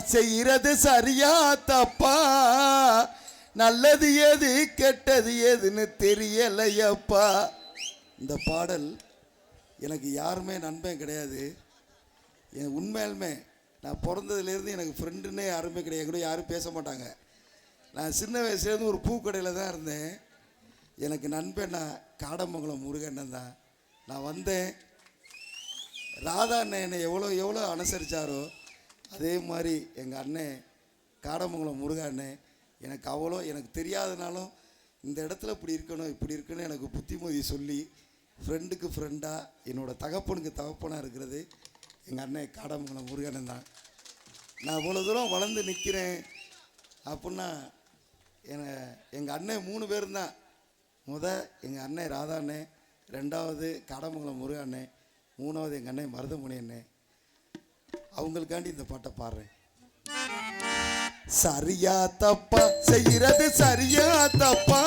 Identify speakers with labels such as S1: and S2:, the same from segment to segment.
S1: செய்யறது சரியா தப்பா நல்லது எது கெட்டது எதுன்னு தெரியலையப்பா. இந்த பாடல் எனக்கு யாருமே நண்பன் கிடையாது. என் உண்மையாலுமே நான் பிறந்ததுலேருந்து எனக்கு ஃப்ரெண்டுன்னே யாருமே கிடையாது. கூட யாரும் பேச மாட்டாங்க. நான் சின்ன வயசுலேருந்து ஒரு பூக்கடையில் தான் இருந்தேன். எனக்கு நண்பன்னா காடமங்கலம் முருகண்ணன் தான். நான் வந்தேன். ராதா அண்ணன் என்னை எவ்வளோ எவ்வளோ அனுசரித்தாரோ அதே மாதிரி எங்கள் அண்ணன் காடமங்கலம் முருக அண்ணன் எனக்கு அவ்வளோ எனக்கு தெரியாதனாலும் இந்த இடத்துல இப்படி இருக்கணும் இப்படி இருக்குன்னு எனக்கு புத்திமதி சொல்லி ஃப்ரெண்டுக்கு ஃப்ரெண்டாக என்னோடய தகப்பனுக்கு தகப்பனாக இருக்கிறது எங்கள் அண்ணன் காடமங்கலம் முருகண்ணன் தான். நான் இவ்வளோ தூரம் வளர்ந்து நிற்கிறேன் அப்படின்னா என எங்கள் அண்ணன் மூணு பேரும் தான். முத எங்கள் அண்ணன் ராதா அண்ணன் ரெண்டாவது காடமங்கலம் முருக அண்ணன் மூணாவது எங்கள் அண்ணன் மருதமணி அண்ணன் அவங்களுக்காண்டி இந்த பாட்டை பாடுறேன். சரியா தப்பா செய்யறது சரியா தப்பா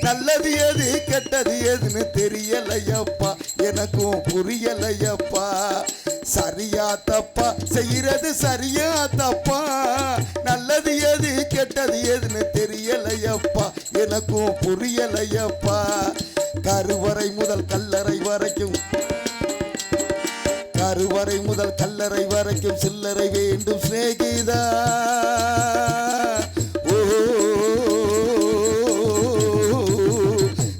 S1: நல்லது எது கெட்டது எதுன்னு தெரியலையப்பா. எனக்கும் புரியலையப்பா. சரியா தப்பா செய்யறது சரியா தப்பா நல்லது எது கெட்டது எதுன்னு தெரியலையப்பா. எனக்கும் புரியலையப்பா. கருவறை முதல் கல்லறை வரைக்கும் கருவறை முதல் கல்லறை வரைக்கும் சில்லறை வேண்டும் சிநேகிதா. ஓ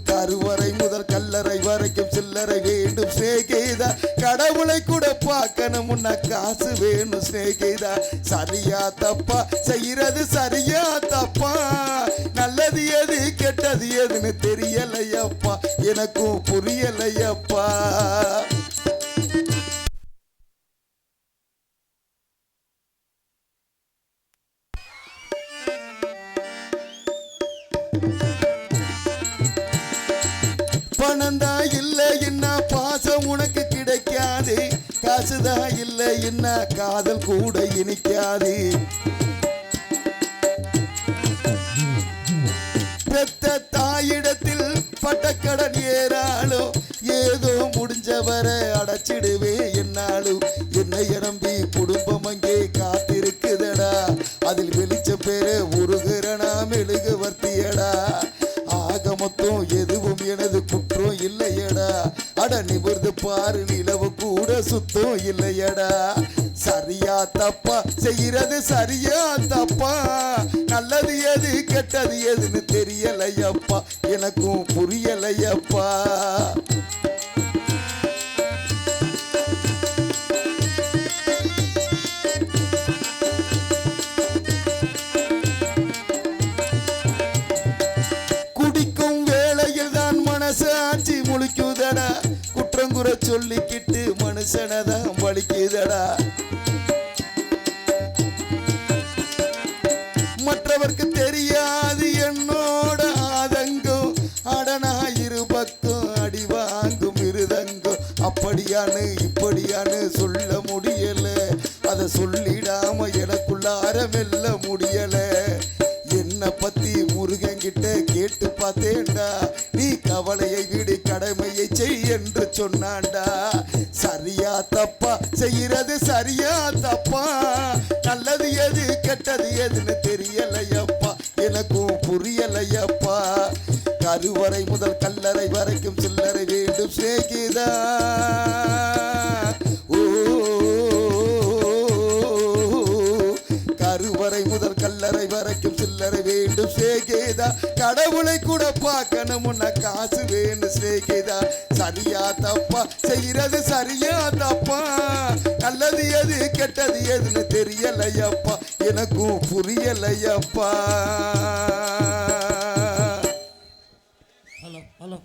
S1: கருவறை முதல் கல்லறை வரைக்கும் சில்லறை வேண்டும் சிநேகிதா. கடவுளை கூட பார்க்கணும் முன்ன காசு வேணும் சிநேகிதா. சரியா தப்பா? செய்யறது சரியா தப்பா? நல்லது எது கெட்டது எதுன்னு தெரியலையப்பா. எனக்கும் புரியலையப்பா. என்ன காதல் கூட இனிக்காது. பெத்த தாயிடத்தில் பட்டக்கடன் ஏறாளோ ஏதோ முடிஞ்சவரை அடைச்சிடுவே என்னாலும் என்னை நம்பி குடும்பம் அங்கே காத்திருக்குதடா. அதில் வெளிச்ச பேர உருகிறனா மெழுகு வர்த்தியடா. ஆக மொத்தம் எதுவும் எனது குற்றம் இல்லையடா. அட நிமிர்ந்து பாரு நிலவு கூட சுத்தம் இல்லையடா. சரியா தப்பா நல்லது எது கெட்டது எதுன்னு தெரியலையப்பா. எனக்கும் புரியலையப்பா. குடிக்கும் வேளையில் தான் மனசு ஆட்சி முழிக்குதடா. குற்றங்குற சொல்லிக்கிட்டு மனுஷனை தான் வலிக்குதடா. அப்படியான்னு இப்படியான்னு சொல்ல முடியல. அதை சொல்லிடாம எனக்குள்ளார அறமெல்ல முடியல. என்னை பத்தி முருகன் கிட்ட கேட்டு பார்த்தேன்டா. நீ கவலையை விடு கடமையை செய் என்று சொன்னான்டா. சரியா தப்பா? செய்யறது சரியா தப்பா? நல்லது எது கெட்டது எதுன்னு கருவறை முதல் கல்லறை வரைக்கும் சில்லறை வேண்டும் சேகிதா ஓ கருவறை முதல் கல்லறை வரைக்கும் சில்லறை வேண்டும் சேகேதா கடவுளை கூட பார்க்கணும் காசு வேணும் சேகேதா சரியா தப்பா செய்யறது சரியா தப்பா நல்லது எது கெட்டது எதுன்னு தெரியலையப்பா. எனக்கும் புரியலையப்பா.
S2: Allah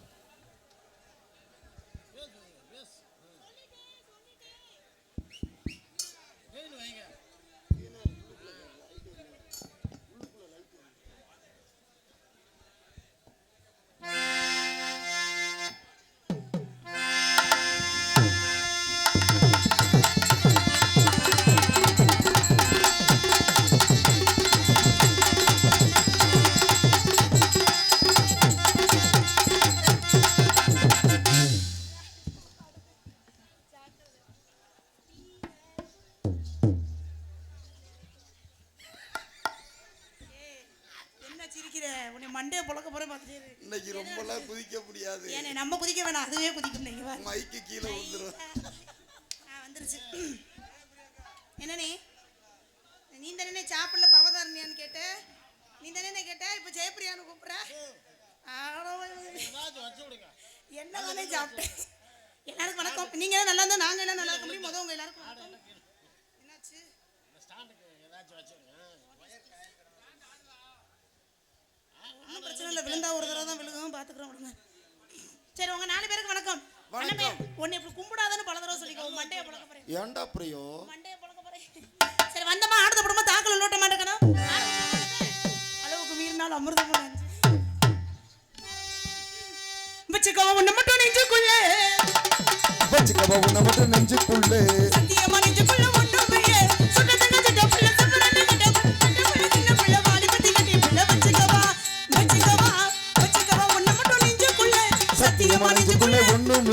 S2: என்ன தானே சாப்பிட்டேன்? எல்லாருக்கும் வணக்கம். நீங்க நல்லா இருந்தா நாங்க எல்லாம் நல்லா இருக்க முடியும்? முதல் உங்க எல்லாருக்கும் வணக்கம். என்னாச்சு? ஒன்றும் பிரச்சனை இல்லை. விழுந்தா ஒரு தடவை தான் விழுகும். பார்த்துக்குறோம் விடுங்க. சரி உங்க நாலு பேருக்கு வணக்கம்.
S1: வணக்கம்.
S2: உன்னை இப்படி கும்பிடாதன்னு பல தடவை சொல்லிக்கோ மண்டையை பழக்க போறேன்.
S1: ஏன்டா பிரியோ?
S2: மண்டையை பழக்க போறேன். சரி வந்தமா ஆடுத படமா தாக்கல நோட்ட மாட்டேக்கணும் அளவுக்கு மீறினால் அமிர்தமும் நஞ்சு. வச்சுக்கோ உன்னை மட்டும் நெஞ்சுக்குள்ள
S1: வச்சுக்கவா உன்னை மட்டும் நெஞ்சுக்குள்ளே
S2: சத்தியமா நெஞ்சுக்குள்ள ஒண்ணும் இல்லையே. சுட்ட தங்க சட்ட புள்ள, சப்பரன்னு கட்ட புள்ள, கட்ட புள்ள, சின்ன புள்ள, வாலிபத்தி கட்டி புள்ள, வச்சுக்கவா, வச்சுக்கவா, வச்சுக்கவா, உன்னை மட்டும் நெஞ்சுக்குள்ள. சத்தியமா
S1: நெஞ்சுக்குள்ளே
S2: நெஞ்சுக்குள்ள
S1: ஒண்ணும்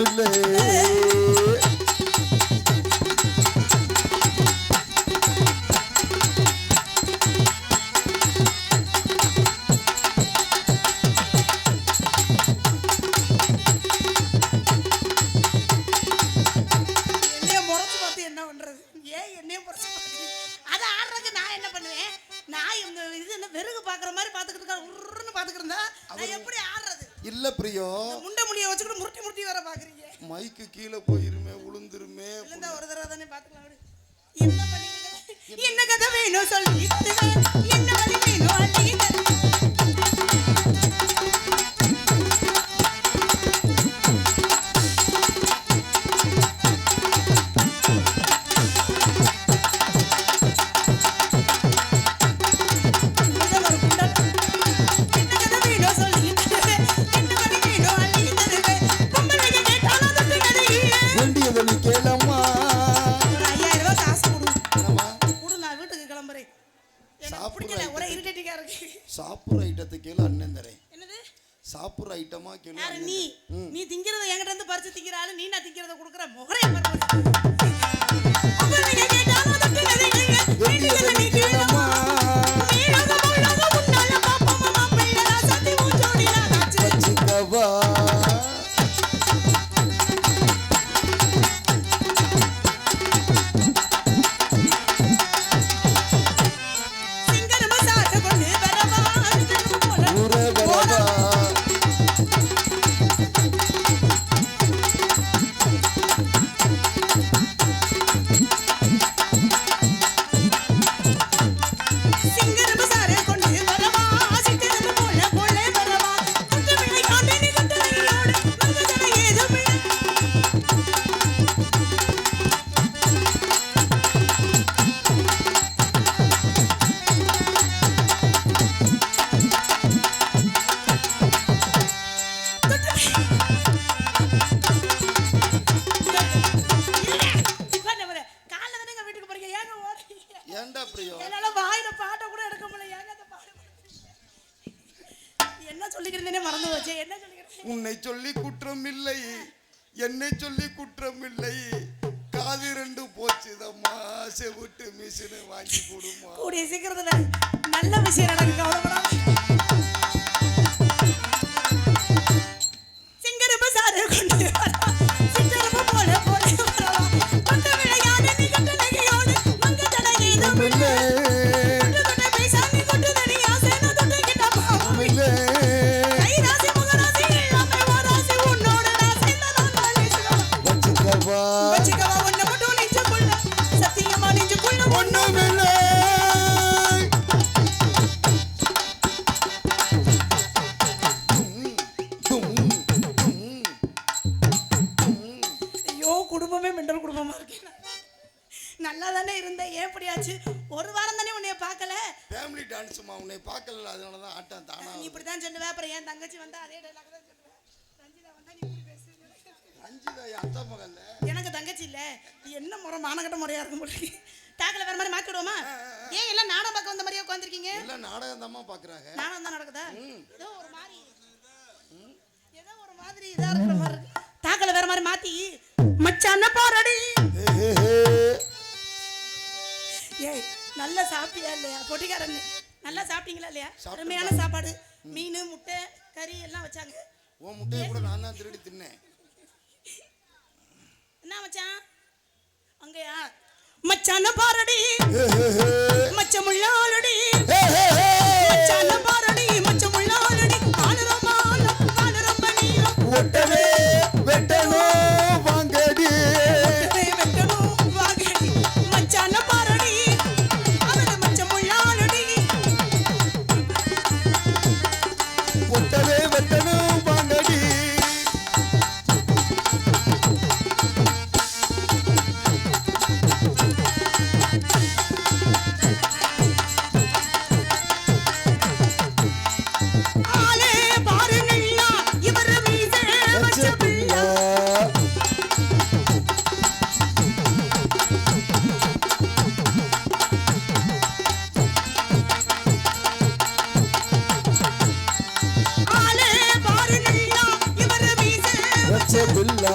S1: சாப்பிடுற
S2: ஒரே
S1: ஐட்டத்துக்கு-
S2: இரிட்டேட்டிங்கா இருக்கு.
S1: சாப்பிட்ற ஐட்டத்தை கேளு அண்ணன் தரேன்.
S2: என்னது?
S1: சாப்பிட்ற ஐட்டமா அண்ணன்
S2: நீ. நீ திங்கிறத என்கிட்ட இருந்து பறிச்சு திங்கிற ஆளு நீ நான் திங்கிறத கொடுக்குற முகரைய பாரு
S1: உன்னை சொல்லி குற்றம் இல்லை காது ரெண்டு போச்சுதம்மா. செவிட்டு மிஷினு வாங்கி கொடுமா
S2: கூடிய சீக்கிரத்துல நல்ல விஷயம் எனக்கு
S1: கவலைப்படாது. டான்ஸுமா உன்னை பார்க்கல அதனால தான் ஆட்டம் தானா
S2: நீ இப்படி தான் சொல்லுவேன் அப்புறம் என் தங்கச்சி வந்தா அதே டைலாக் தான் சொல்லுவேன் ரஞ்சிதா வந்தா நீ இப்படி பேசு
S1: அஞ்சுதா என் அத்தை மகள்ல.
S2: எனக்கு தங்கச்சி இல்ல. நீ என்ன முறை மானகட்ட முறையா இருக்கும் போல டாக்கல வேற மாதிரி மாத்தி விடுவோமா? ஏன் எல்லாம் நாடகம் பார்க்க வந்த மாதிரியே உட்காந்துருக்கீங்க
S1: எல்லாம் நாடகம் தாம்மா பார்க்குறாங்க.
S2: நாடகம் தான் நடக்குதா? ஏதோ ஒரு மாதிரி ஏதோ ஒரு மாதிரி இதா இருக்கிற மாதிரி டாக்கல வேற மாதிரி மாத்தி மச்சான பாரடி. ஏய் நல்லா சாப்பிட்டியா இல்லையா பொட்டிக்காரன் நல்லா சாப்பிட்டீங்களா இல்லையா? அருமையான சாப்பாடு. மீன் முட்டை கறி எல்லாம் வச்சாங்க.
S1: ஓ முட்டையை கூட நான் தான் திருடி தின்னேன்.
S2: என்ன மச்சான்? அங்கயா? மச்சான பாரடி.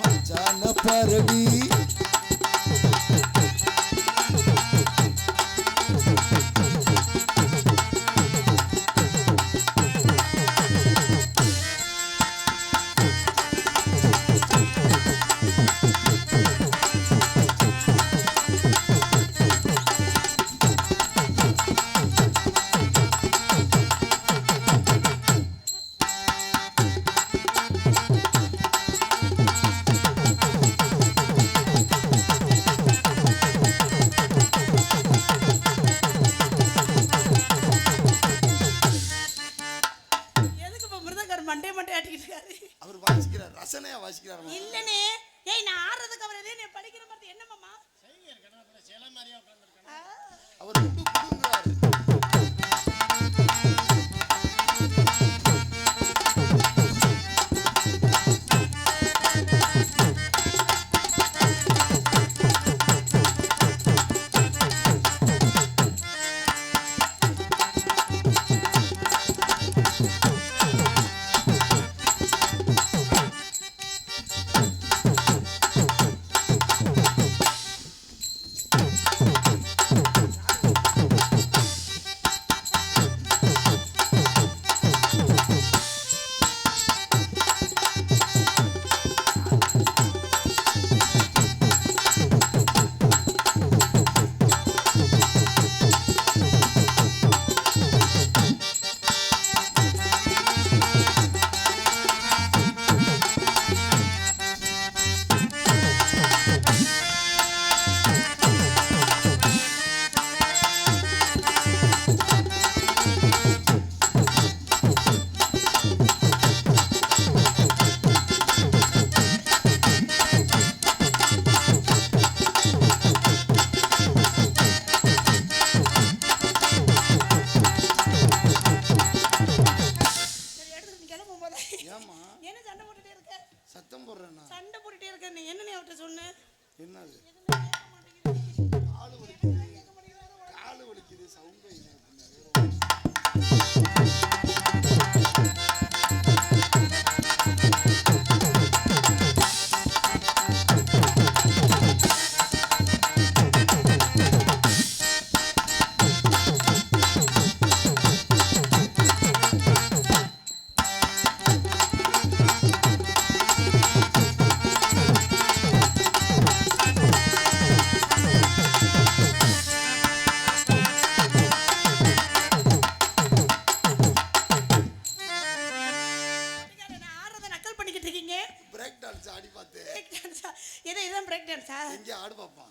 S2: मंचान
S1: पर भी கேட்டேன்
S2: சார்.
S1: இங்கே ஆடு பாப்பா